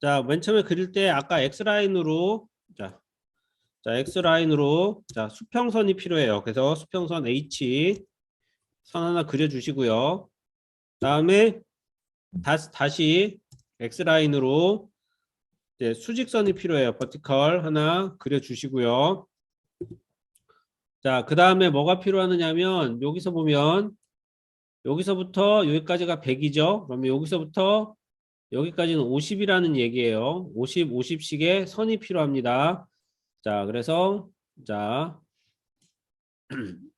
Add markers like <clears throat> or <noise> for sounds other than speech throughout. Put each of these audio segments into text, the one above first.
자, 맨 처음에 그릴 때 아까 X라인으로 자, 자, X라인으로 자, 수평선이 필요해요. 그래서 수평선 H 선 하나 그려 주시고요. 다음에 다시 다시 X라인으로 이제 수직선이 필요해요. 버티컬 하나 그려 주시고요. 자, 그 다음에 뭐가 필요하느냐면 여기서 보면 여기서부터 여기까지가 100이죠. 그러면 여기서부터 여기까지는 50이라는 얘기예요. 50, 50씩의 선이 필요합니다. 자, 그래서 자, <clears throat>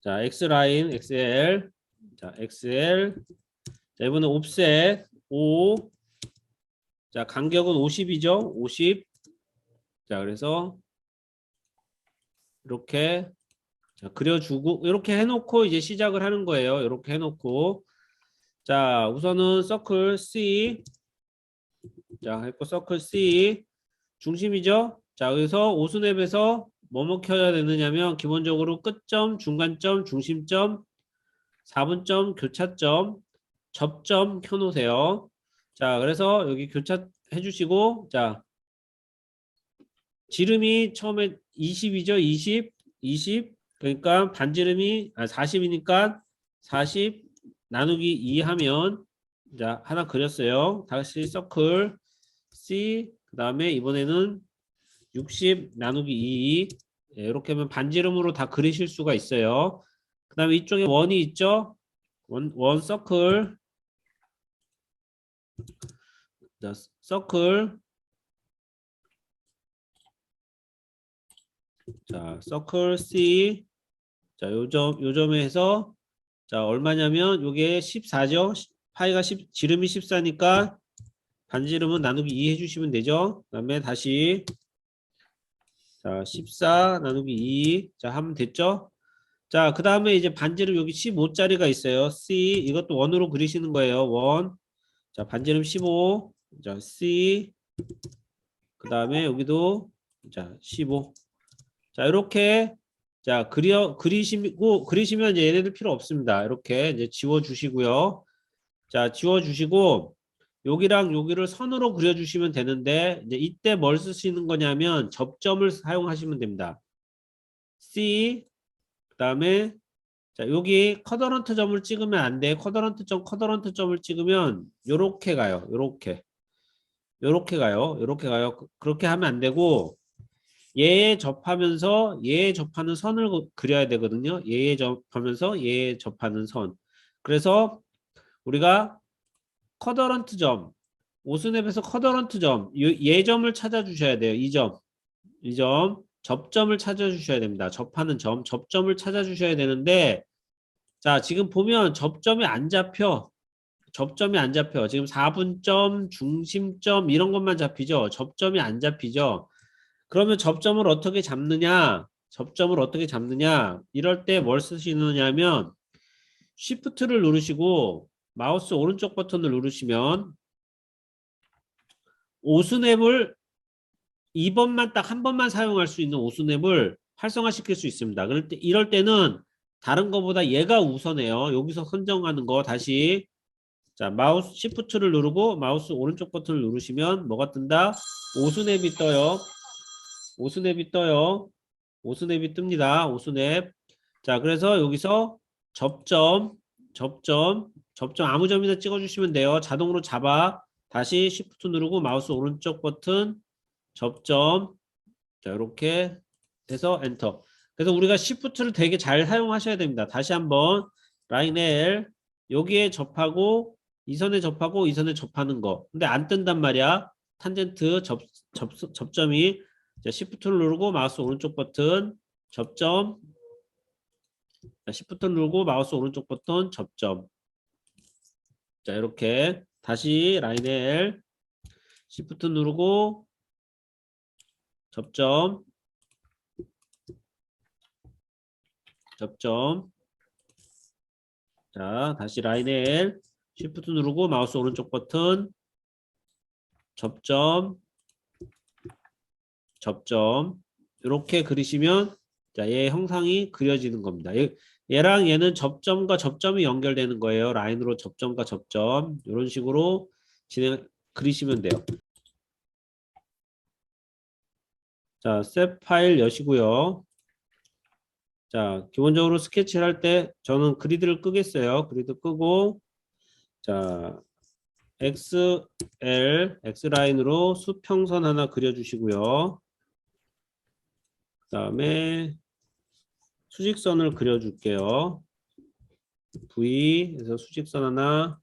자, X 라인, XL, 자, XL. 자, 이번에 옵셋 5. 자, 간격은 50이죠. 50. 자, 그래서 이렇게 자, 그려주고 이렇게 해놓고 이제 시작을 하는 거예요. 이렇게 해놓고 자, 우선은 서클 C 자, 했고 서클 C 중심이죠. 자, 여기서 오수랩에서 뭐뭐 켜야 되느냐면 기본적으로 끝점, 중간점, 중심점, 4분점, 교차점, 접점 켜 놓으세요. 자, 그래서 여기 교차 해 주시고 자, 지름이 처음에 20이죠. 20, 20 그러니까 반지름이 아 40이니까 40 나누기 2 하면 자 하나 그렸어요. 다시 서클 C 그 다음에 이번에는 60 나누기 2 예, 이렇게 하면 반지름으로 다 그리실 수가 있어요. 그 다음에 이쪽에 원이 있죠. 원, 원 서클 자, 서클 자, 서클 C. 자, 요점, 요점에서 자, 얼마냐면 요게 14죠. 파이가 10, 지름이 14니까 반지름은 나누기 2 해주시면 되죠. 그 다음에 다시 자, 14 나누기 2. 자, 하면 됐죠. 자, 그 다음에 이제 반지름 여기 15짜리가 있어요. C. 이것도 원으로 그리시는 거예요. 원. 자, 반지름 15. 자, C. 그 다음에 여기도 자, 15. 자, 이렇게 자, 그려 그리시고 그리시면 이제 얘네들 필요 없습니다. 이렇게 이제 지워 주시고요. 자, 지워 주시고 여기랑 여기를 선으로 그려 주시면 되는데 이제 이때 뭘 쓰시는 거냐면 접점을 사용하시면 됩니다. C 그 다음에 자, 여기 커더런트 점을 찍으면 안 돼. 커더런트 점, 커더런트 점을 찍으면 요렇게 가요. 요렇게. 요렇게 가요. 요렇게 가요. 그- 그렇게 하면 안 되고 얘에 접하면서 얘에 접하는 선을 그- 그려야 되거든요. 얘에 접하면서 얘에 접하는 선. 그래서 우리가 커더런트 점, 오스냅에서 커더런트 점, 이- 얘 점을 찾아주셔야 돼요. 이 점, 이 점, 접점을 찾아주셔야 됩니다. 접하는 점, 접점을 찾아주셔야 되는데, 자 지금 보면 접점이 안 잡혀. 접점이 안 잡혀. 지금 4분점, 중심점 이런 것만 잡히죠. 접점이 안 잡히죠. 그러면 접점을 어떻게 잡느냐? 접점을 어떻게 잡느냐? 이럴 때 뭘 쓰시느냐면 Shift를 누르시고 마우스 오른쪽 버튼을 누르시면 오스냅을 2번만 딱 한 번만 사용할 수 있는 오스냅을 활성화시킬 수 있습니다. 그럴 때 이럴 때는 다른 거보다 얘가 우선해요. 여기서 선정하는 거 다시 자 마우스 Shift를 누르고 마우스 오른쪽 버튼을 누르시면 뭐가 뜬다? 오스냅이 떠요. 오스냅이 떠요. 오스냅이 뜹니다. 오스냅. 자, 그래서 여기서 접점, 접점, 접점 아무 점이나 찍어주시면 돼요. 자동으로 잡아. 다시 Shift 누르고 마우스 오른쪽 버튼, 접점. 자, 이렇게 해서 엔터. 그래서 우리가 Shift를 되게 잘 사용하셔야 됩니다. 다시 한번 라인 L 여기에 접하고 이 선에 접하고 이 선에 접하는 거. 근데 안 뜬단 말이야. 탄젠트 접, 접, 접점이 자, Shift를 누르고 마우스 오른쪽 버튼 접점. 자, Shift를 누르고 마우스 오른쪽 버튼 접점. 자 이렇게 다시 라인 L Shift 누르고 접점. 접점. 자 다시 라인 L Shift 누르고 마우스 오른쪽 버튼 접점 접점 이렇게 그리시면 자, 얘 형상이 그려지는 겁니다. 얘, 얘랑 얘는 접점과 접점이 연결되는 거예요. 라인으로 접점과 접점 이런 식으로 진행 그리시면 돼요. 자, 셋 파일 여시고요. 자, 기본적으로 스케치를 할 때 저는 그리드를 끄겠어요. 그리드 끄고 자, XL, X라인으로 수평선 하나 그려주시고요. 그 다음에 수직선을 그려줄게요. V에서 수직선 하나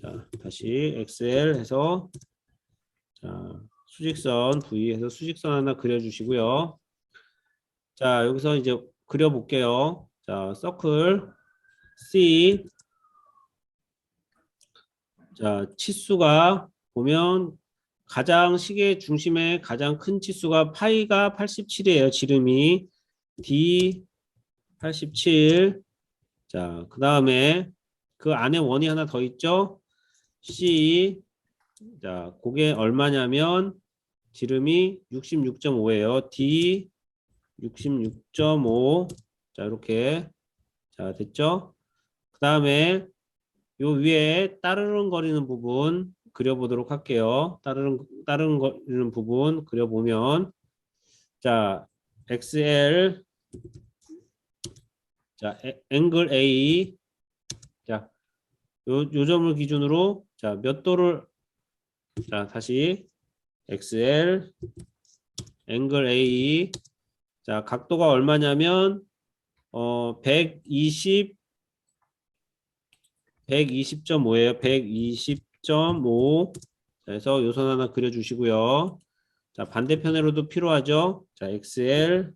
자, 다시 XL 해서 자, 수직선 V에서 수직선 하나 그려주시고요. 자, 여기서 이제 그려볼게요. 자, 서클 C 자, 치수가 보면 가장 시계 중심의 가장 큰 치수가 파이가 87이에요. 지름이 D 87. 자, 그 다음에 그 안에 원이 하나 더 있죠. C. 자, 그게 얼마냐면 지름이 66.5예요. D 66.5. 자, 이렇게. 자, 됐죠? 그 다음에 요 위에 따르릉 거리는 부분 그려보도록 할게요. 따르릉, 따르릉 거리는 부분 그려보면 자, XL 자, 에- 앵글 A 자, 요, 요 점을 기준으로 자, 몇 도를 자, 다시 XL 앵글 A 자, 각도가 얼마냐면 어, 120 120.5예요. 120.5. 그래서 요선 하나 그려주시고요. 자 반대편으로도 필요하죠. 자 XL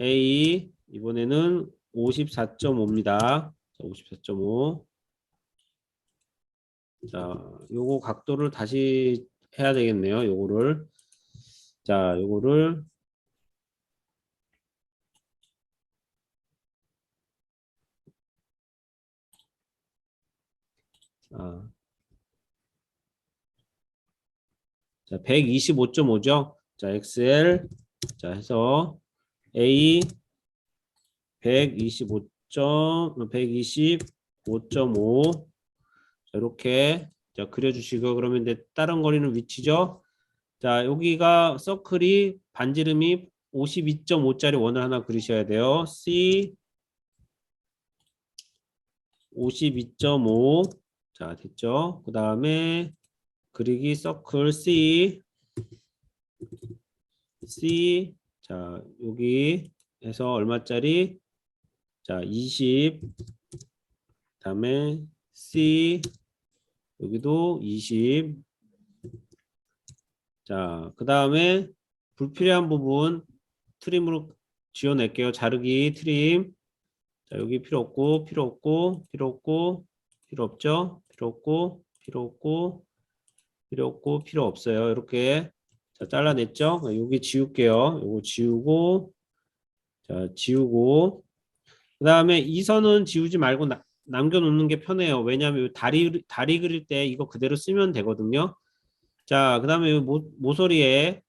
A 이번에는 54.5입니다. 자, 54.5. 자 요거 각도를 다시 해야 되겠네요. 요거를 자 요거를 아. 자, 125.5죠. 자, XL 자, 해서 A 125. 125.5 자, 이렇게 자, 그려 주시고 그러면 이제 다른 거리는 위치죠. 자, 여기가 서클이 반지름이 52.5짜리 원을 하나 그리셔야 돼요. C 52.5 자, 됐죠? 그 다음에 그리기 서클 C. C. 자, 여기에서 얼마짜리? 자, 20 다음에 C. 여기도 20 자, 그 다음에 불필요한 부분 트림으로 지워낼게요. 자르기 트림. 자, 여기 필요 없고 필요 없고 필요 없고 필요 없죠? 필요 없고 필요 없고 필요 없고 필요 없어요. 이렇게 자 잘라냈죠? 여기 지울게요. 요거 지우고 자 지우고 그 다음에 이 선은 지우지 말고 나- 남겨놓는 게 편해요. 왜냐하면 요 다리 다리 그릴 때 이거 그대로 쓰면 되거든요. 자, 그 다음에 모, 모서리에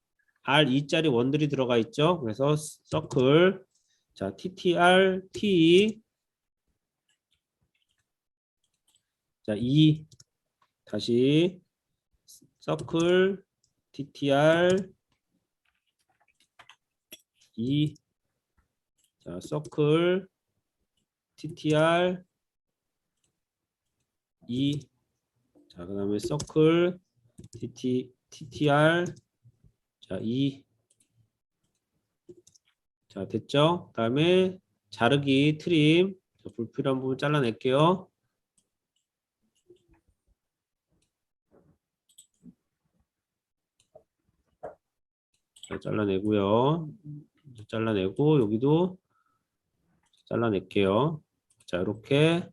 R2짜리 원들이 들어가 있죠. 그래서 서클 자 TTR T 자, 2 다시 서클 TTR 2 자, 서클 TTR 2 자, 그다음에 서클 TT TTR 자, 2 자, 됐죠? 그다음에 자르기 트림 자, 불필요한 부분 잘라낼게요. 자, 잘라내고요. 잘라내고 여기도 잘라낼게요. 자, 이렇게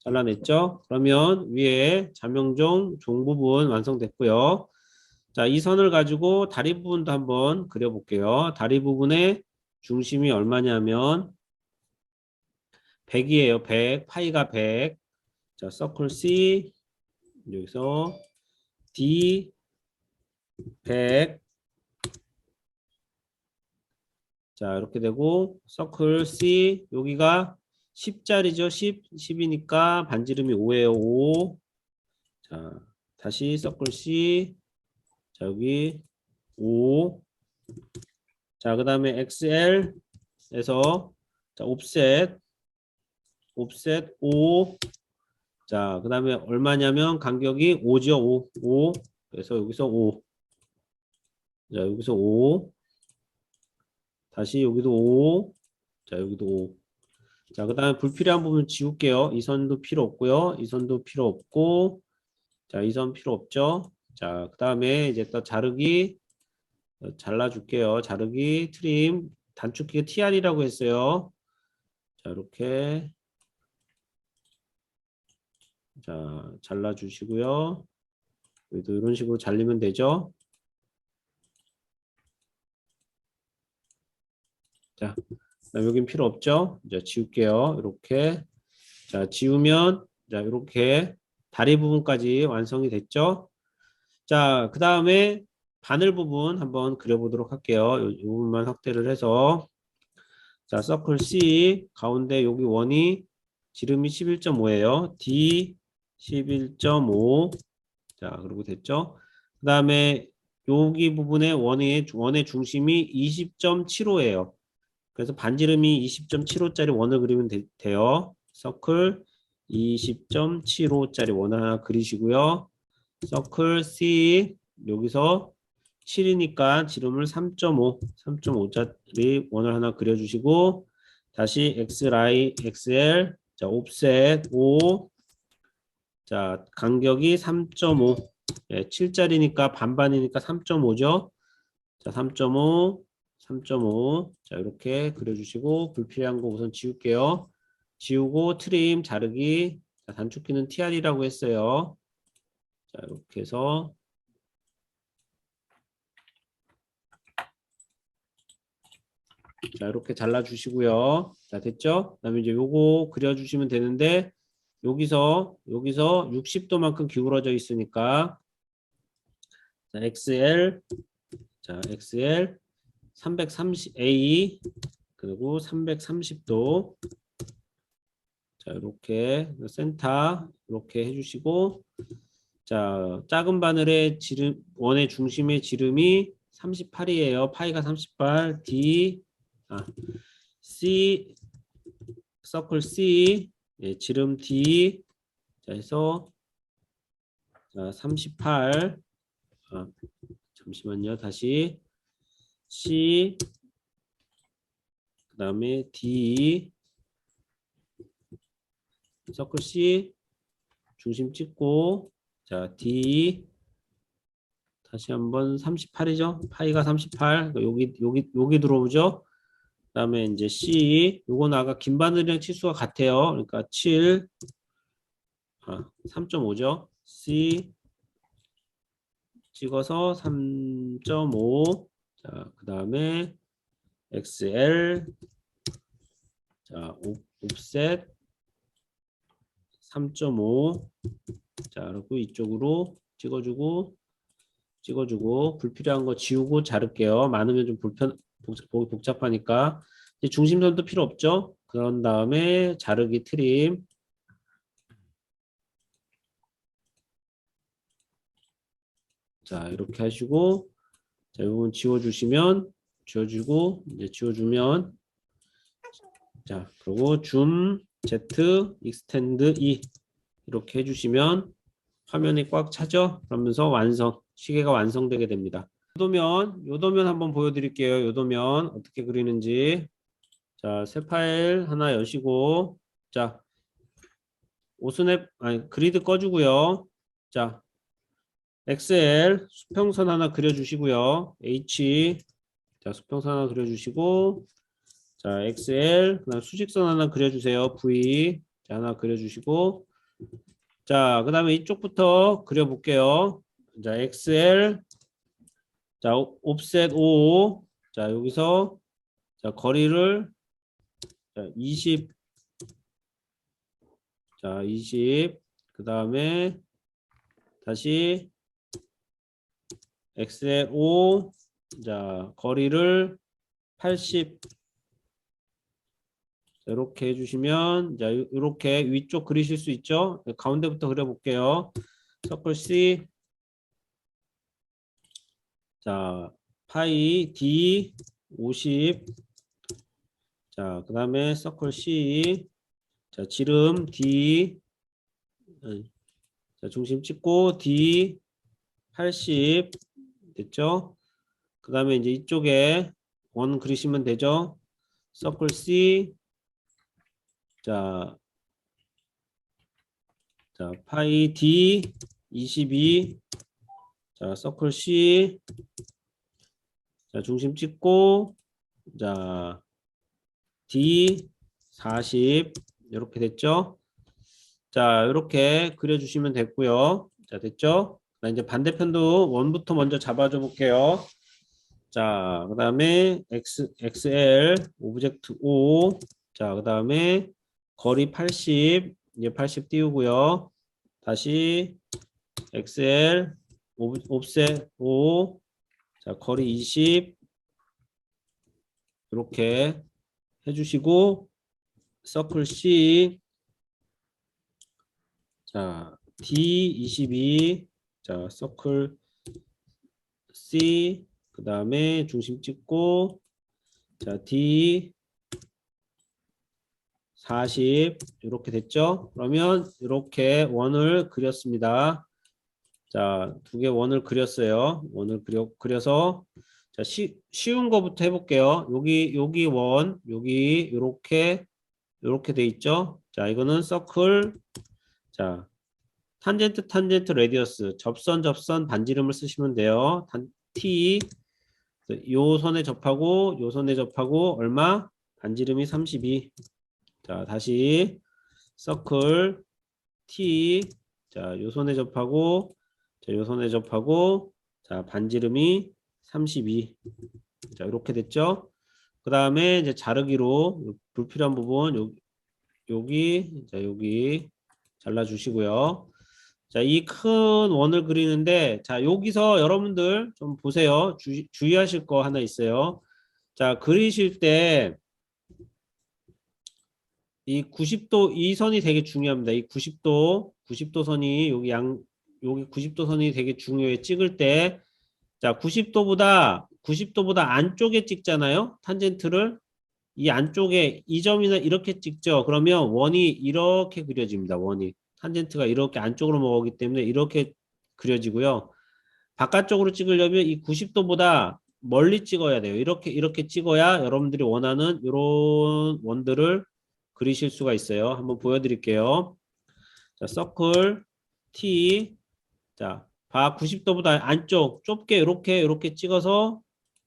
잘라냈죠? 그러면 위에 자명종 종 부분 완성됐고요. 자, 이 선을 가지고 다리 부분도 한번 그려볼게요. 다리 부분의 중심이 얼마냐면 100이에요. 100. 파이가 100. 자, 서클 C 여기서 D 100 자, 이렇게 되고 서클 C 여기가 10짜리죠. 10, 10이니까 반지름이 5예요. 5. 자, 다시 서클 C. 자, 여기 5. 자, 그 다음에 XL에서 자, 옵셋, 옵셋 5. 자, 그 다음에 얼마냐면 간격이 5죠. 5. 5. 그래서 여기서 5. 자, 여기서 5. 다시 여기도 5. 자, 여기도 5. 자, 그 다음에 불필요한 부분 지울게요. 이 선도 필요 없고요. 이 선도 필요 없고. 자, 이 선 필요 없죠. 자, 그 다음에 이제 또 자르기 어, 잘라줄게요. 자르기, 트림, 단축키가 TR이라고 했어요. 자, 이렇게 자, 잘라주시고요. 여기도 이런 식으로 잘리면 되죠. 자, 여긴 필요 없죠. 이제 지울게요. 이렇게 자, 지우면 자, 이렇게 다리 부분까지 완성이 됐죠. 자, 그 다음에 바늘 부분 한번 그려보도록 할게요. 요, 요 부분만 확대를 해서 자, 서클 C 가운데 여기 원이 지름이 11.5예요. D 11.5. 자, 그리고 됐죠? 그 다음에 여기 부분의 원의, 원의 중심이 20.75예요. 그래서 반지름이 20.75짜리 원을 그리면 되, 돼요. 서클 20.75짜리 원을 하나 그리시고요. 서클 C 여기서 7이니까 지름을 3.5, 3.5짜리 원을 하나 그려주시고 다시 XY, XL, 자 옵셋 5, 자 간격이 3.5, 예, 7짜리니까 반반이니까 3.5죠. 자 3.5, 3.5, 자 이렇게 그려주시고 불필요한 거 우선 지울게요. 지우고 트림, 자르기, 자, 단축키는 TR이라고 했어요. 자 이렇게 해서 자 이렇게 잘라 주시고요. 자 됐죠? 그 다음에 이제 요거 그려 주시면 되는데 여기서 여기서 60도만큼 기울어져 있으니까 자 XL 자 XL 330A 그리고 330도. 자 이렇게 센터 이렇게 해주시고 자 작은 바늘의 지름 원의 중심의 지름이 38이에요. 파이가 38 D 아, C 서클 C 예, 지름 D. 자 해서 자, 38 아, 잠시만요. 다시 C 그 다음에 D. 서클 C 중심 찍고 자 D. 다시 한번 38이죠? 파이가 38 여기 여기 여기 들어오죠? 그다음에 이제 C. 요건 아까 긴 바늘이랑 치수가 같아요. 그러니까 7 아, 3.5죠. C. 찍어서 3.5 자, 그 다음에 XL 자, 옵, 옵셋. 3.5 자, 그리고 이쪽으로 찍어주고 찍어주고 불필요한 거 지우고 자를게요. 많으면 좀 불편 복잡, 복잡하니까. 이제 중심선도 필요 없죠. 그런 다음에 자르기 트림. 자 이렇게 하시고 자 이건 지워주시면 지워주고 이제 지워주면 자 그리고 줌 Z 익스텐드 E 이렇게 해주시면 화면이 꽉 차죠 그러면서 완성 시계가 완성되게 됩니다 요도면, 요도면 한번 보여드릴게요. 요도면 어떻게 그리는지. 자, 새 파일 하나 여시고, 자, 오스냅, 아니, 그리드 꺼주고요. 자, 엑셀 수평선 하나 그려주시고요. H, 자, 수평선 하나 그려주시고, 자, 엑셀, 그다음 수직선 하나 그려주세요. V, 자, 하나 그려주시고, 자, 그 다음에 이쪽부터 그려볼게요. 자, 엑셀, 자, 옵셋 5. 자, 여기서 자, 거리를 자, 20 자, 20. 그 다음에 다시 엑셀 5. 자, 거리를 80 이렇게 해주시면 자 이렇게 위쪽 그리실 수 있죠 가운데부터 그려볼게요 서클 C 자, 파이 D 50. 자, 그 다음에 서클 C. 자, 지름 D. 어, 자, 중심 찍고 D 80. 됐죠? 그 다음에 이제 이쪽에 원 그리시면 되죠? 서클 C. 자, 자, 파이 D 22. 자, 서클 C. 자, 중심 찍고, 자, D 40. 이렇게 됐죠? 자, 이렇게 그려주시면 됐고요. 자, 됐죠? 자, 이제 반대편도 원부터 먼저 잡아줘 볼게요. 자, 그 다음에 XL, 오브젝트 O. 자, 그 다음에 거리 80. 이제 80 띄우고요. 다시 XL, 옵- 옵셋 5. 자, 거리 20. 이렇게 해주시고, 서클 C. 자, D22. 자, 서클 C. 그 다음에 중심 찍고, 자, D 40 이렇게 됐죠? 그러면 이렇게 원을 그렸습니다. 자, 두 개 원을 그렸어요. 원을 그려 그려서 자, 쉬, 쉬운 거부터 해볼게요. 여기 여기 원, 여기 이렇게 이렇게 돼 있죠? 자, 이거는 서클. 자, 탄젠트 탄젠트 레디어스 접선 접선 반지름을 쓰시면 돼요. 단 T 요 선에 접하고 요 선에 접하고 얼마? 반지름이 32. 자, 다시 서클 T 자, 요 손에 접하고 자, 요 손에 접하고 자, 반지름이 32. 자, 이렇게 됐죠? 그 다음에 이제 자르기로 요 불필요한 부분 요, 여기 자, 여기 잘라 주시고요. 자, 이 큰 원을 그리는데 자, 여기서 여러분들 좀 보세요. 주, 주의하실 거 하나 있어요. 자, 그리실 때 이 90도 이 선이 되게 중요합니다. 이 90도 90도 선이 여기 양 여기 90도 선이 되게 중요해. 찍을 때 자, 90도보다 90도보다 안쪽에 찍잖아요. 탄젠트를 이 안쪽에 이 점이나 이렇게 찍죠. 그러면 원이 이렇게 그려집니다. 원이 탄젠트가 이렇게 안쪽으로 먹기 때문에 이렇게 그려지고요. 바깥쪽으로 찍으려면 이 90도보다 멀리 찍어야 돼요. 이렇게 이렇게 찍어야 여러분들이 원하는 이런 원들을 그리실 수가 있어요. 한번 보여드릴게요. 자, 서클 T 자, 봐 90도보다 안쪽 좁게 이렇게 이렇게 찍어서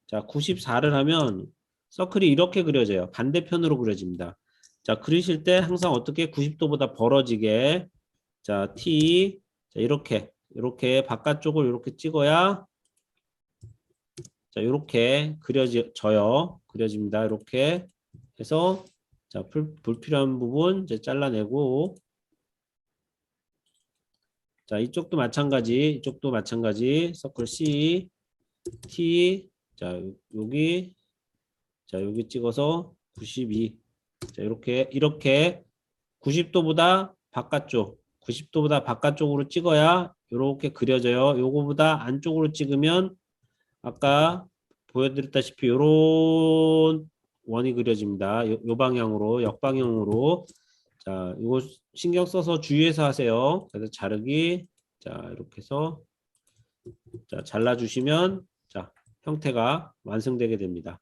자 94를 하면 서클이 이렇게 그려져요. 반대편으로 그려집니다. 자, 그리실 때 항상 어떻게 90도보다 벌어지게 자 T 자 이렇게 이렇게 바깥쪽을 이렇게 찍어야 자 이렇게 그려져요. 그려집니다. 이렇게 해서 자, 불, 불필요한 부분 이제 잘라내고 자, 이쪽도 마찬가지, 이쪽도 마찬가지. 서클 C, T, 자, 요- 여기, 자, 여기 찍어서 92. 자, 이렇게, 이렇게 90도보다 바깥쪽, 90도보다 바깥쪽으로 찍어야 이렇게 그려져요. 요거보다 안쪽으로 찍으면 아까 보여드렸다시피 요런 원이 그려집니다. 요, 요 방향으로, 역방향으로. 자, 이거 신경 써서 주의해서 하세요. 그래서 자르기. 자, 이렇게 해서 자, 잘라주시면 자, 형태가 완성되게 됩니다.